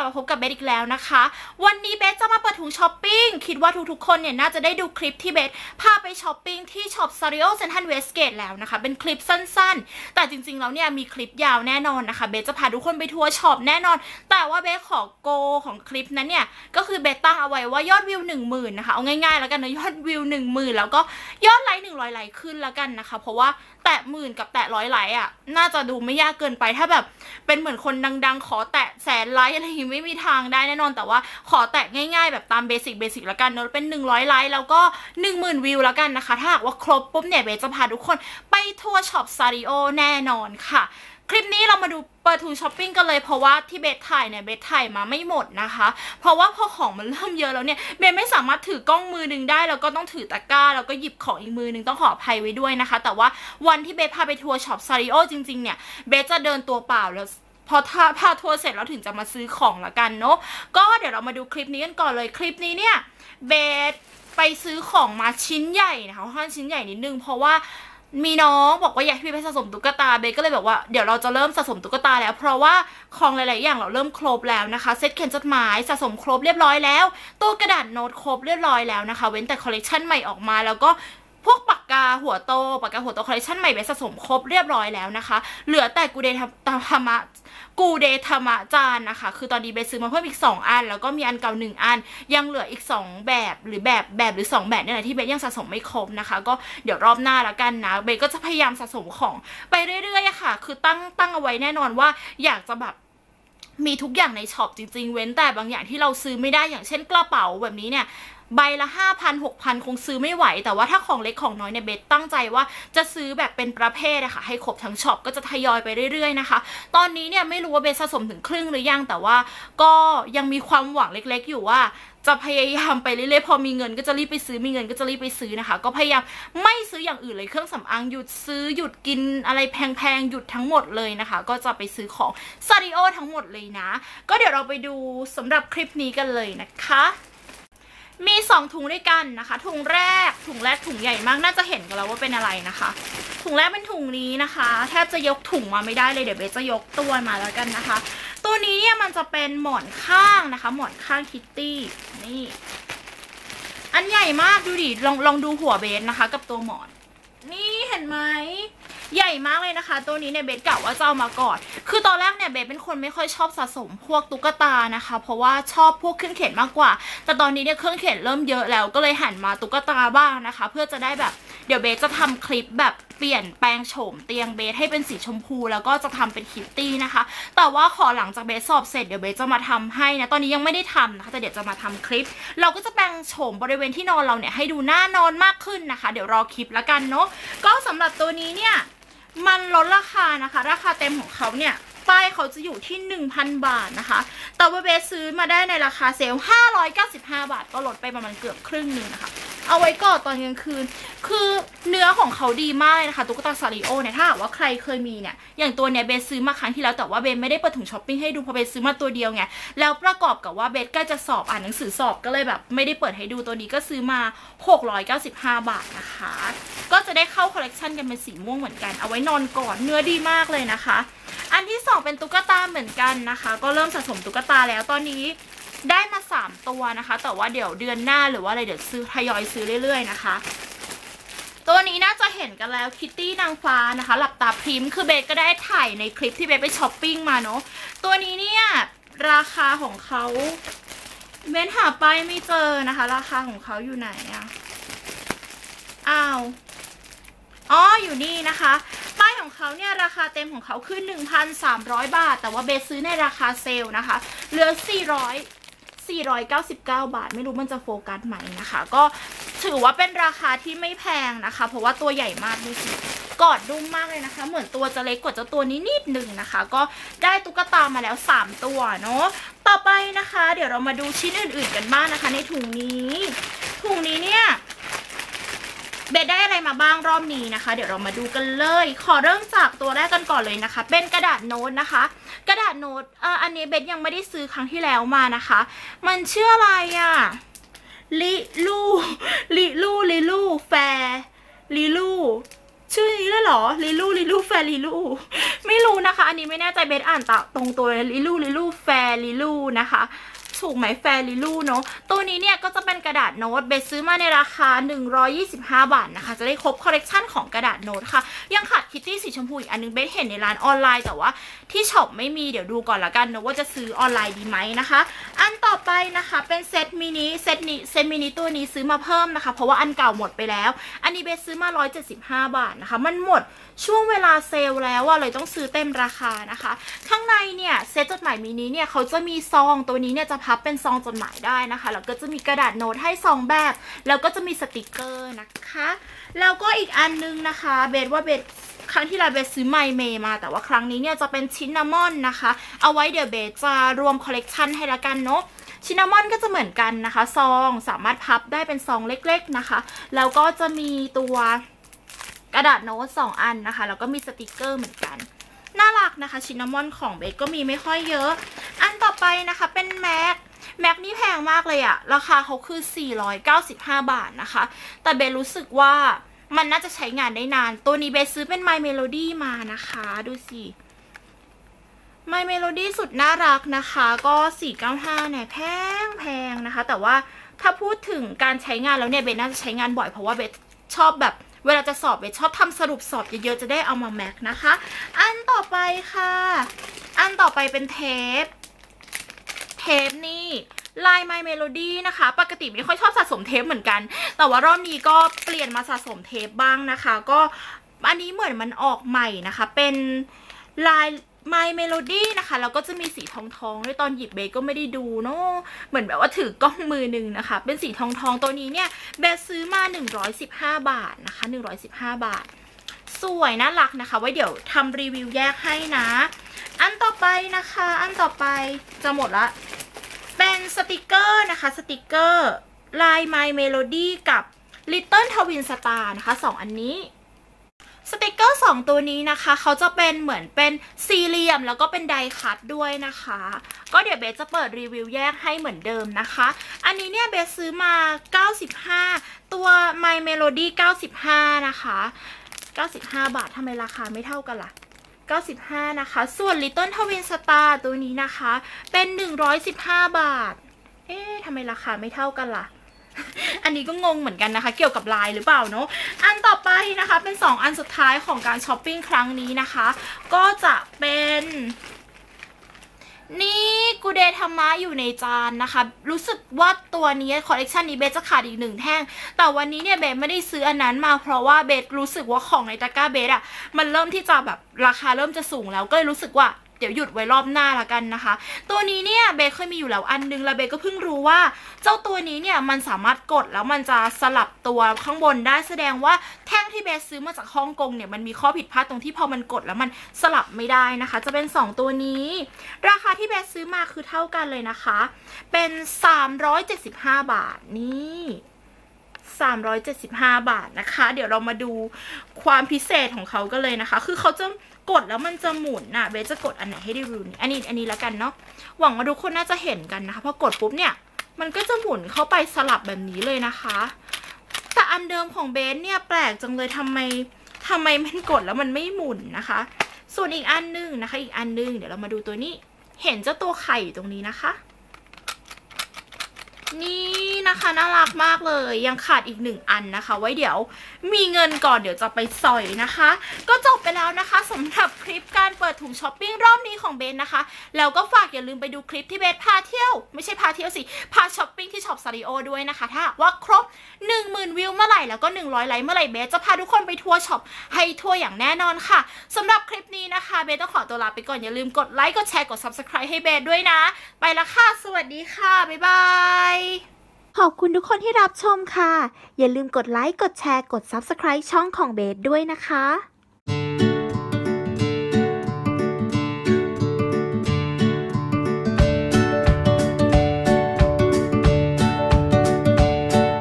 ลับมาพบกับเบสอีกแล้วนะคะ วันนี้เบสจะมาเปิดถุงช้อปปิ้ง คิดว่าทุกๆคนเนี่ยน่าจะได้ดูคลิปที่เบสพาไปช้อปปิ้งที่ช็อปซาริโอเซนทันเวสเกตแล้วนะคะ เป็นคลิปสั้นๆ แต่จริงๆแล้วเนี่ยมีคลิปยาวแน่นอนนะคะ เบสจะพาทุกคนไปทัวร์ช็อปแน่นอน แต่ว่าเบสขอโกของคลิปนั้นเนี่ย ก็คือเบสตั้งเอาไว้ว่ายอดวิว1 0,000นะคะ เอาง่ายๆแล้วกันนะยอดวิว1 0,000แล้วก็ยอดไลค์100ไลค์ขึ้นแล้วกันนะคะ เพราะว่าแตะหมื่นกับแตะร้อยไลค์อะ น่าจะดูไม่ยากเกินไปถ้าแบบ เป็นเหมือนคนดังๆ ขอแตะแสนไลค์อะไรอย่างงี้ไม่มีทางได้แน่นอนแต่ว่าขอแตะง่ายๆ แบบตามเบสิกเบสิกละกันเนอะเป็น 100 ไลค์แล้วก็ 10,000 วิวละกันนะคะ ถ้าหากว่าครบปุ๊บเนี่ยเบสจะพาทุกคนไปทัวร์ช็อปซาริโอแน่นอนค่ะ คลิปนี้เรามาดูเปิดทูช้อปปิ้งกันเลยเพราะว่าที่เบสถ่ายเนี่ยเบสถ่ายมาไม่หมดนะคะ เพราะว่าพอของมันเริ่มเยอะแล้วเนี่ยเบสไม่สามารถถือกล้องมือหนึ่งได้ แล้วก็ต้องถือตะกร้าแล้วก็หยิบของอีกมือหนึ่งต้องขออภัยไว้ด้วยนะคะ แต่ว่าวันที่เบสพาไปทัวร์ช็อปซาริโอจริงๆเนี่ยเบสจะเดินตัวเปล่าแล้วพอถ้าพาทัวร์เสร็จแล้วถึงจะมาซื้อของละกันเนาะก็เดี๋ยวเรามาดูคลิปนี้กันก่อนเลยคลิปนี้เนี่ยเบสไปซื้อของมาชิ้นใหญ่นะคะค่อนชิ้นใหญ่นิดนึงเพราะว่า มีน้องบอกว่าอยากให้พี่ไปสะสมตุ๊กตาเบก็เลยบอกว่าเดี๋ยวเราจะเริ่มสะสมตุ๊กตาแล้ว เพราะว่าของหลาย ๆ อย่างเราเริ่มครบแล้วนะคะเซตเขียนจดหมายสะสมครบเรียบร้อยแล้วตู้กระดาษโน้ตครบเรียบร้อยแล้วนะคะ เว้นแต่คอลเลกชันใหม่ออกมาแล้วก็ พวกปากกาหัวโตปากกาหัวโตคอลเลคชันใหม่เบสสะสมครบเรียบร้อยแล้วนะคะ เหลือแต่กูเดธรรมะกูเดธรรมะจานนะคะ คือตอนนี้เบสซื้อมาเพิ่มอีก 2 อัน แล้วก็มีอันเก่า 1 อัน ยังเหลืออีก 2 แบบหรือแบบแบบหรือ 2 แบบเนี่ยแหละที่เบสยังสะสมไม่ครบนะคะ ก็เดี๋ยวรอบหน้าล้วกันนะเบสก็จะพยายามสะสมของไปเรื่อยๆค่ะ คือตั้งตั้งเอาไว้แน่นอนว่าอยากจะแบบ มีทุกอย่างในช็อปจริงๆ เว้นแต่บางอย่างที่เราซื้อไม่ได้อย่างเช่นกระเป๋าแบบนี้เนี่ยใบละ 5,000 6,000 คงซื้อไม่ไหว แต่ว่าถ้าของเล็กของน้อยเนี่ยเบสตั้งใจว่าจะซื้อแบบเป็นประเภทอะค่ะให้ครบทั้งช็อปก็จะทยอยไปเรื่อยๆนะคะ ตอนนี้เนี่ยไม่รู้ว่าเบสสะสมถึงครึ่งหรือยัง แต่ว่าก็ยังมีความหวังเล็กๆ อยู่ว่า จะพยายามไปเรื่อยๆพอมีเงินก็จะรีบไปซื้อมีเงินก็จะรีบไปซื้อนะคะ ก็พยายามไม่ซื้ออย่างอื่นเลยเครื่องสำอางหยุดซื้อหยุดกินอะไรแพงๆหยุดทั้งหมดเลยนะคะ ก็จะไปซื้อของซาริโอทั้งหมดเลยนะ ก็เดี๋ยวเราไปดูสำหรับคลิปนี้กันเลยนะคะมี 2 ถุงด้วยกันนะคะ ถุงแรกถุงแรกถุงใหญ่มากน่าจะเห็นกันแล้วว่าเป็นอะไรนะคะ ถุงแรกเป็นถุงนี้นะคะ แทบจะยกถุงมาไม่ได้เลยเดี๋ยวเบสจะยกตัวมาแล้วกันนะคะ ตัวนี้เนี่ยมันจะเป็นหมอนข้างนะคะ หมอนข้างคิตตี้นี่ อันใหญ่มากดูดิลองลองดูหัวเบสนะคะ กับตัวหมอน นี่เห็นไหมใหญ่มากเลยนะคะ ตัวนี้เนี่ยเบสกะว่าจะเอามาก่อน คือตอนแรกเนี่ยเบสเป็นคนไม่ค่อยชอบสะสมพวกตุ๊กตานะคะ เพราะว่าชอบพวกเครื่องเขียนมากกว่า แต่ตอนนี้เนี่ยเครื่องเขียนเริ่มเยอะแล้วก็เลยหันมาตุ๊กตาบ้างนะคะ เพื่อจะได้แบบ เดี๋ยวเบสจะทำคลิปแบบเปลี่ยนแปลงโฉมเตียงเบสให้เป็นสีชมพู แล้วก็จะทำเป็นคิตตี้นะคะ แต่ว่าขอหลังจากเบสสอบเสร็จเดี๋ยวเบสจะมาทำให้นะ ตอนนี้ยังไม่ได้ทำนะคะแต่เดี๋ยวจะมาทำคลิป เราก็จะแปลงโฉมบริเวณที่นอนเราเนี่ยให้ดูน่านอนมากขึ้นนะคะ เดี๋ยวรอคลิปแล้วกันเนาะก็สำหรับตัวนี้เนี่ยมันลดราคานะคะ ราคาเต็มของเขาเนี่ยป้ายเขาจะอยู่ที่ 1,000 บาทนะคะ แต่ว่าเบสซื้อมาได้ในราคาเซลล์595 บาท ก็ลดไปประมาณเกือบครึ่งหนึ่งนะคะ เอาไว้ก่อนตอนกลางคืน คือเนื้อของเขาดีมากเลยนะคะตุ๊กตาซาริโอเนี่ยถ้าหากว่าใครเคยมีเนี่ยอย่างตัวเนี้ยเบสซื้อมาครั้งที่แล้วแต่ว่าเบสไม่ได้เปิดถุงช้อปปิ้งให้ดูเพราะเบสซื้อมาตัวเดียวไงแล้วประกอบกับว่าเบสใกล้จะสอบอ่านหนังสือสอบก็เลยแบบไม่ได้เปิดให้ดูตัวนี้ก็ซื้อมา 695 บาทนะคะ ก็จะได้เข้าคอลเลกชันกันเป็นสีม่วงเหมือนกันเอาไว้นอนก่อนเนื้อดีมากเลยนะคะ อันที่สองเป็นตุ๊กตาเหมือนกันนะคะ ก็เริ่มสะสมตุ๊กตาแล้วตอนนี้ ได้มา 3 ตัวนะคะ แต่ว่าเดี๋ยวเดือนหน้าหรือว่าอะไรเดี๋ยวซื้อทยอยซื้อเรื่อยๆนะคะ ตัวนี้น่าจะเห็นกันแล้วคิตตี้นางฟ้านะคะ หลับตาพิมพ์คือเบสก็ได้ถ่ายในคลิปที่เบสไปช้อปปิ้งมาเนาะตัวนี้เนี่ยราคาของเขาเบสหาไปไม่เจอนะคะ ราคาของเขาอยู่ไหนอะอ้าวอ๋ออยู่นี่นะคะป้ายของเขาเนี่ยราคาเต็มของเขาคือ1,300 บาท แต่ว่าเบสซื้อในราคาเซลล์นะคะ เหลือ 400 499 บาท ไม่รู้มันจะโฟกัสไหมนะคะ ก็ถือว่าเป็นราคาที่ไม่แพงนะคะ เพราะว่าตัวใหญ่มากดูสิกอดดุ้มมากเลยนะคะ เหมือนตัวจะเล็กกว่าเจ้าตัวนี้นิดหนึ่งนะคะ ก็ได้ตุ๊กตามาแล้ว 3 ตัวเนาะต่อไปนะคะ เดี๋ยวเรามาดูชิ้นอื่น ๆ กันบ้างนะคะ ในถุงนี้ถุงนี้เนี่ย เบสได้อะไรมาบ้างรอบนี้นะคะ เดี๋ยวเรามาดูกันเลย ขอเริ่มจากตัวแรกกันก่อนเลยนะคะ เป็นกระดาษโน้ตนะคะ กระดาษโน้ตเอ่ออันนี้เบสยังไม่ได้ซื้อครั้งที่แล้วมานะคะ มันชื่ออะไรอะลิลูลิลูลิลูแฟร์ลิลูชื่อนี้เลยเหรอลิลูลิลูแฟร์ลิลูไม่รู้นะนะคะ อันนี้ไม่แน่ใจเบสอ่านตรงตัวลิลูลิลูแฟลิลูนะคะ ถูกไหมแฟริลูเนาะตัวนี้เนี่ยก็จะเป็นกระดาษโน้ตเบสซื้อมาในราคา 125 บาทนะคะ จะได้ครบคอลเลกชันของกระดาษโน้ตค่ะ ยังขาดคิตตี้สีชมพูอีกอันนึงเบสเห็นในร้านออนไลน์แต่ว่าที่ช็อปไม่มีเดี๋ยวดูก่อนละกันนะว่าจะซื้อออนไลน์ดีไหมนะคะ อันต่อไปนะคะเป็นเซตมินิเซตนี้เซตมินิตัวนี้ซื้อมาเพิ่มนะคะ เพราะว่าอันเก่าหมดไปแล้ว อันนี้เบสซื้อมา 175 บาทนะคะ มันหมดช่วงเวลาเซลแล้วว่าเลยต้องซื้อเต็มราคานะคะ ข้างในเนี่ยเซตจดหมายมินิเนี่ยเขาจะมีซองตัวนี้เนี่ยจะพับเป็นซองจดหมายได้นะคะ แล้วก็จะมีกระดาษโน้ตให้ซองแบบ แล้วก็จะมีสติกเกอร์นะคะ แล้วก็อีกอันนึงนะคะ เบสว่าเบสครั้งที่เราเบสซื้อไมเมมาแต่ว่าครั้งนี้เนี่ยจะเป็นชินนามอนนะคะ เอาไว้เดี๋ยวเบสจะรวมคอลเลกชันให้ละกันเนาะชินนามอนก็จะเหมือนกันนะคะซองสามารถพับได้เป็นซองเล็ก ๆนะคะ แล้วก็จะมีตัวกระดาษโน้ตสองอันนะคะ แล้วก็มีสติกเกอร์เหมือนกัน น่ารักนะคะ ชินนามอนของเบสก็มีไม่ค่อยเยอะ อันต่อไปนะคะเป็นแม็กแม็กนี่แพงมากเลยอะราคาเขาคือ 495 บาทนะคะ แต่เบสรู้สึกว่ามันน่าจะใช้งานได้นาน ตัวนี้เบสซื้อเป็น My Melody มานะคะ ดูสิ My Melody สุดน่ารักนะคะ ก็ 495เนี่ยแพงแพงนะคะ แต่ว่าถ้าพูดถึงการใช้งานแล้วเนี่ยเบสน่าจะใช้งานบ่อยเพราะว่าเบสชอบแบบ เวลาจะสอบเบสชอบทำสรุปสอบเยอะๆจะได้เอามาแม็กนะคะ อันต่อไปค่ะ อันต่อไปเป็นเทป เทปนี่ลาย My Melody นะคะ ปกติไม่ค่อยชอบสะสมเทปเหมือนกัน แต่ว่ารอบนี้ก็เปลี่ยนมาสะสมเทปบ้างนะคะ ก็อันนี้เหมือนมันออกใหม่นะคะ เป็นลาย My Melody นะคะ แล้วก็จะมีสีทองทองด้วยตอนหยิบเบก็ไม่ได้ดูเนาะเหมือนแบบว่าถือกล้องมือหนึ่งนะคะ เป็นสีทองทองตัวนี้เนี่ยเบซื้อมา 115 บาทนะคะ 115 บาท สวยน่ารักนะคะ ไว้เดี๋ยวทำรีวิวแยกให้นะ อันต่อไปนะคะ อันต่อไปจะหมดละ เป็นสติกเกอร์นะคะ สติกเกอร์ลาย My Melody กับ Little Twin Star นะคะสองอันนี้ สติกเกอร์ 2 ตัวนี้นะคะ เขาจะเป็นเหมือนเป็นสี่เหลี่ยม แล้วก็เป็นไดคัตด้วยนะคะ ก็เดี๋ยวเบสจะเปิดรีวิวแยกให้เหมือนเดิมนะคะ อันนี้เนี่ยเบสซื้อมา 95 ตัว My Melody 95 นะคะ 95 บาททำไมราคาไม่เท่ากันล่ะ95 นะคะ ส่วน Little Twin Star ตัวนี้นะคะ เป็น 115 บาท เอ๊ะทำไมราคาไม่เท่ากันล่ะ อันนี้ก็งงเหมือนกันนะคะ เกี่ยวกับลายหรือเปล่าเนาะอันต่อไปนะคะเป็น 2 อันสุดท้ายของการช้อปปิ้งครั้งนี้นะคะ ก็จะเป็นนี่กูเดธรรมะอยู่ในจานนะคะ รู้สึกว่าตัวนี้คอลเลกชันนี้เบสจะขาดอีกหนึ่งแท่ง แต่วันนี้เนี่ยเบสไม่ได้ซื้ออันนั้นมาเพราะว่าเบสรู้สึกว่าของในตะกร้าเบสอะมันเริ่มที่จะแบบราคาเริ่มจะสูงแล้วก็เลยรู้สึกว่า เดี๋ยวหยุดไว้รอบหน้าละกันนะคะ ตัวนี้เนี่ยเบสเคยมีอยู่แล้วอันนึงแล้วเบสก็เพิ่งรู้ว่า เจ้าตัวนี้เนี่ยมันสามารถกดแล้วมันจะสลับตัวข้างบนได้แสดงว่าแท่งที่เบสซื้อมาจากฮ่องกงเนี่ยมันมีข้อผิดพลาดตรงที่พอมันกดแล้วมันสลับไม่ได้นะคะ จะเป็น 2 ตัวนี้ ราคาที่เบสซื้อมาคือเท่ากันเลยนะคะ เป็น 375 บาทนี่ 375 บาทนะคะ เดี๋ยวเรามาดูความพิเศษของเขากันเลยนะคะ คือเขาจะกดแล้วมันจะหมุนน่ะเบสจะกดอันไหนให้ได้รู้นี่อันนี้อันนี้แล้วกันเนาะหวังว่าทุกคนน่าจะเห็นกันนะคะพอกดปุ๊บเนี่ยมันก็จะหมุนเข้าไปสลับแบบนี้เลยนะคะ แต่อันเดิมของเบสเนี่ยแปลกจังเลยทำไมทำไมมันกดแล้วมันไม่หมุนนะคะ ส่วนอีกอันหนึงนะคะ อีกอันหนึงเดี๋ยวเรามาดูตัวนี้ เห็นเจ้าตัวไข่อยู่ตรงนี้นะคะ นี่ นะคะน่ารักมากเลย ยังขาดอีกหนึ่งอันนะคะ ไว้เดี๋ยวมีเงินก่อนเดี๋ยวจะไปสอยนะคะ ก็จบไปแล้วนะคะสำหรับคลิปการเปิดถุงช้อปปิ้งรอบนี้ของเบนนะคะ แล้วก็ฝากอย่าลืมไปดูคลิปที่เบนพาเที่ยว ไม่ใช่พาเที่ยวสิ พาช้อปปิ้งที่ช็อปซาริโอด้วยนะคะ ถ้าว่าครบ 10,000 วิวเมื่อไหร่แล้วก็ 100 ไลค์เมื่อไหร่เบสจะพาทุกคนไปทัวร์ช็อปให้ทัวร์อย่างแน่นอนค่ะสำหรับคลิปนี้นะคะเบสต้องขอตัวลาไปก่อนอย่าลืมกดไลค์กดแชร์กด subscribe ให้เบสด้วยนะ ไปละค่ะสวัสดีค่ะบ๊ายบาย ขอบคุณทุกคนที่รับชมค่ะ อย่าลืมกดไลค์ กดแชร์ กด Subscribe ช่องของเบสด้วยนะคะ